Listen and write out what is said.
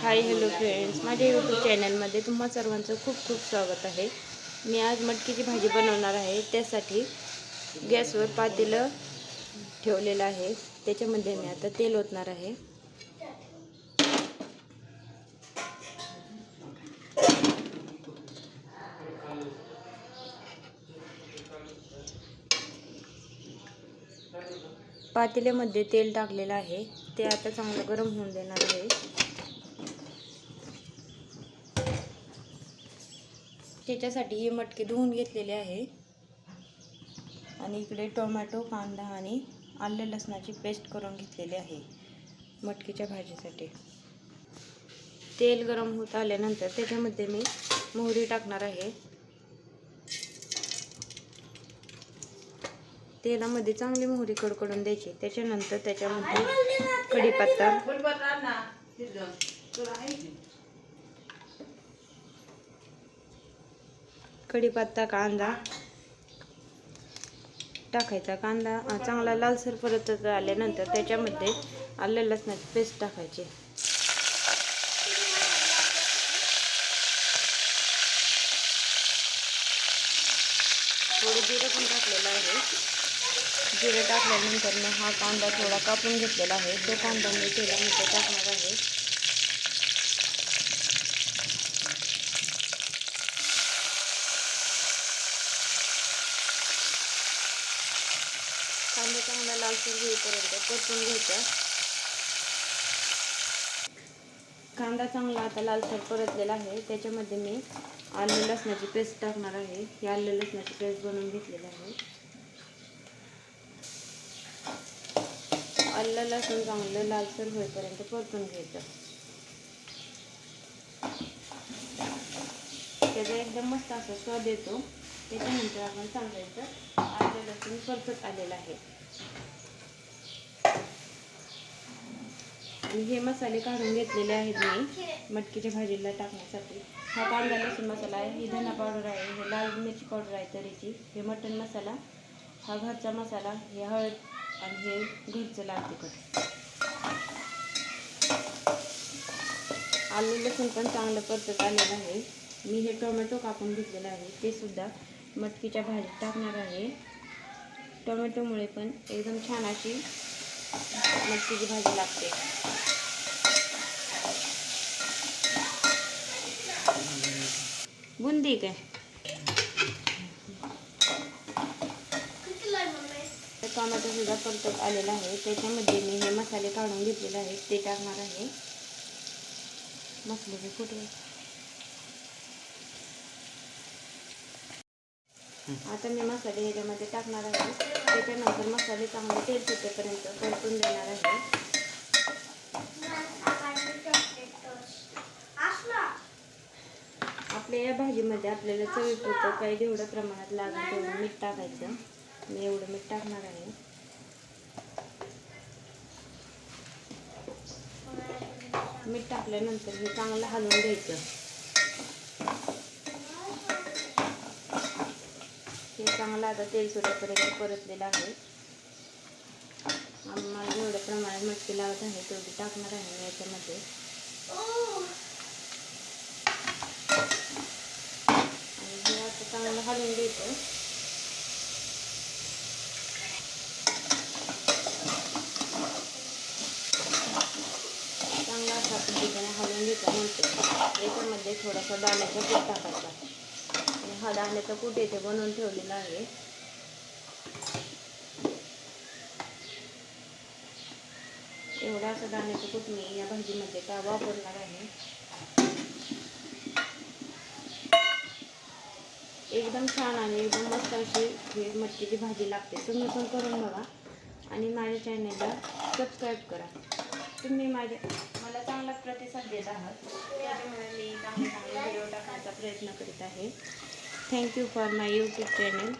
हाय hello friends माझ्या YouTube चॅनलमध्ये तुम्हा सर्वांचं खूप खूप स्वागत आहे. मी आज मटकीची भाजी बनवणार आहे. त्यासाठी गॅसवर पातेलं ठेवलेलं आहे. त्याच्यामध्ये मी आता तेल ओतणार आहे. पातेल्यामध्ये तेल टाकलेलं आहे. ते आता चांगलं गरम होऊन देणार आहे. त्याच्यासाठी हे मटके धुवून घेतलेले आहे. आणि इकडे टोमॅटो कांदा आणि आलं लसणाची पेस्ट करून घेतलेली आहे मटकीच्या भाजीसाठी. तेल गरम होत आल्यानंतर त्याच्यामध्ये मी मोहरी टाकणार आहे. तेलामध्ये चांगली मोहरी कडकडून द्यायची. त्याच्यानंतर त्याच्यामध्ये कढीपत्ता. कढीपत्ता कांदा. टाकायचा कांदा. चांगला लालसर परत आल्यानंतर त्याच्यामध्ये आलं लसणाची पेस्ट टाकायची. थोडं जिरं पण टाकलेलं आहे. जिरं टाकल्यानंतर मग हा कांदा थोडा कापून घेतलेला आहे. तो कांदा मी तेलामध्ये टाकणार आहे. कांदा चांगला लालसर होईपर्यंत परतून घ्यायचा कांदा चांगला आता लालसर परतलेला आहे. त्याच्यामध्ये मी आलं लसणाची पेस्ट टाकणार आहे. ही आलं लसणाची पेस्ट बनवून घेतलेली आहे. आलं लसूण चांगलं लालसर होईपर्यंत परतून घ्यायचं त्याचा एकदम मस्त असा स्वाद येतो. त्याच्यानंतर आपण सांगायचं आलं लसूण परतत आलेलं आहे. आणि हे मसाले काढून घेतलेले आहेत मी मटकीच्या भाजीला टाकण्यासाठी. हा कांदा लसूण मसाला आहे ही धना पावडर आहे हे लाल मिरची पावडर आहे तरीची. हे मटण मसाला हा घरचा मसाला हे हळद आणि हे घरचं लाल तिखट. आलू लसूण पण चांगलं परतत आलेलं आहे. मी हे टोमॅटो कापून घेतलेलं आहे. ते सुद्धा मटकीच्या भाजीत टाकणार आहे. टोमॅटोमुळे पण एकदम छान अशी मच्छीची भाजी लागते. बुंदी काय? टोमॅटो सुद्धा परतत आलेला आहे. त्याच्यामध्ये मी हे मसाले काढून घेतलेले आहेत. ते टाकणार आहे. मसाल्याचे कुठे? आता मी मसाले ह्याच्यामध्ये टाकणार आहे. त्याच्यानंतर मसाले चांगले तेल सुटेपर्यंत परतून देणार आहे. आपल्या या भाजीमध्ये आपल्याला चवीपुरतं काही जेवढं प्रमाणात लागेल तेवढं मीठ टाकायचं. मी एवढं मीठ टाकणार आहे. मीठ टाकल्यानंतर हे चांगलं हलवून घ्यायचं. हे चांगलं आता तेल सुटेपर्यंत परतलेलं आहे. आम्हाला जेवढ्या प्रमाणात मटकी लागत आहे तेवढी टाकणार आहे याच्यामध्ये. आणि हे असं चांगलं हलवून द्यायचं चांगला असा पद्धतीने हलवून घेतल्यानंतर याच्यामध्ये थोडासा दाण्याचा पीठ टाकायचा. हा दाण्याचा कूट येथे बनवून ठेवलेला आहे. एवढा असा दाण्याचा कूट मी या भाजीमध्ये का वापरणार आहे. एकदम छान आणि एकदम मस्त अशी ही मटकीची भाजी लागते. तुम्ही पण करून बघा आणि माझ्या चॅनलला सबस्क्राईब करा. तुम्ही माझ्या मला चांगला प्रतिसाद देत आहात. त्यामुळे मी चांगले चांगले व्हिडिओ टाकण्याचा प्रयत्न करीत आहे. thank you for my youtube channel.